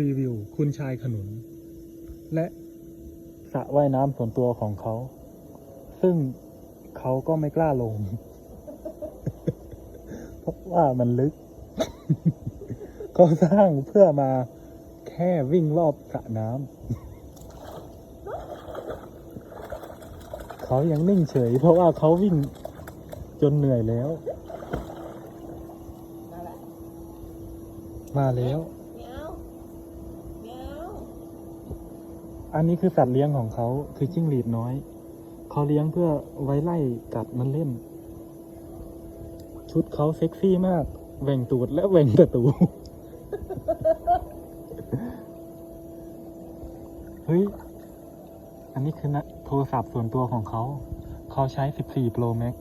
รีวิว คุณชายขนุน และสระว่ายน้ำส่วนตัวของเขา ซึ่งเขาก็ไม่กล้าลง เพราะว่ามันลึก เขาสร้างเพื่อมาแค่วิ่งรอบสระน้ำ เขายังนิ่งเฉย เพราะว่าเขาวิ่งจนเหนื่อยแล้วนั่นแหละมาแล้วเมียวเมียว อันนี้คือสัตว์เลี้ยงของเขาคือจิ้งหรีดน้อย เขาเลี้ยงเพื่อไว้ไล่กัดมันเล่น ชุดเขาเซ็กซี่มากแหว่งตูดและแหว่งตะตูเฮ้ย อันนี้คือนะโทรศัพท์ส่วนตัวของเขา เขาใช้ 14 Pro Max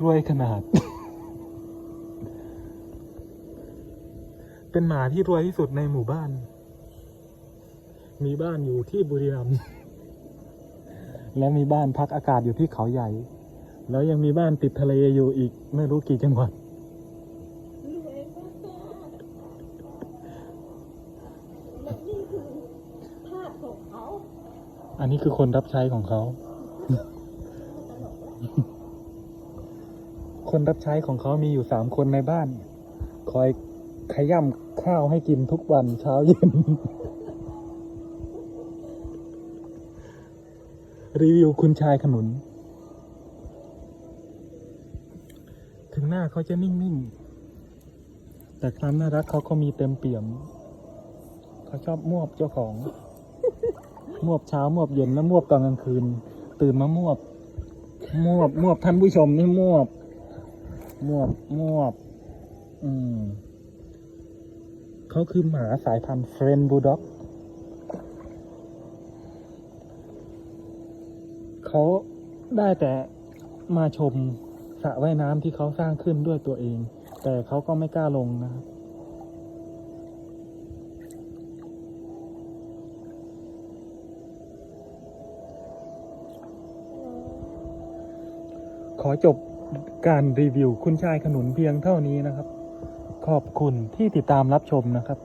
รวยขนาด เป็นหมาที่รวยที่สุดในหมู่บ้าน มีบ้านอยู่ที่บุรีรัมย์และมีบ้านพักอากาศอยู่ที่เขาใหญ่ แล้วยังมีบ้านติดทะเลอยู่อีกไม่รู้กี่จังหวัดรวยมากและนี่คือภาพของเขาอันนี้คือคนรับใช้ของเขา คนรับใช้ของเขามีอยู่สามคนในบ้าน คอยขย่ำข้าวให้กินทุกวันเช้าเย็น รีวิวคุณชายขนุน ถึงหน้าเขาจะนิ่ง ๆ แต่ความน่ารักเขาก็มีเต็มเปี่ยม เขาชอบมวบเจ้าของ มวบเช้ามวบเย็นและมวบตอนกลางคืน ตื่นมามวบ มวบมวบท่านผู้ชมนี่มวบ มวบมวบ อืมเขาคือหมาสายพันธุ์เฟรนบูด็อก เขาได้แต่มาชมสระว่ายน้ำที่เขาสร้างขึ้นด้วยตัวเอง แต่เขาก็ไม่กล้าลงนะครับขอจบการรีวิวคุณชายขนุนเพียงเท่านี้นะครับ ขอบคุณที่ติดตามรับชมนะครับ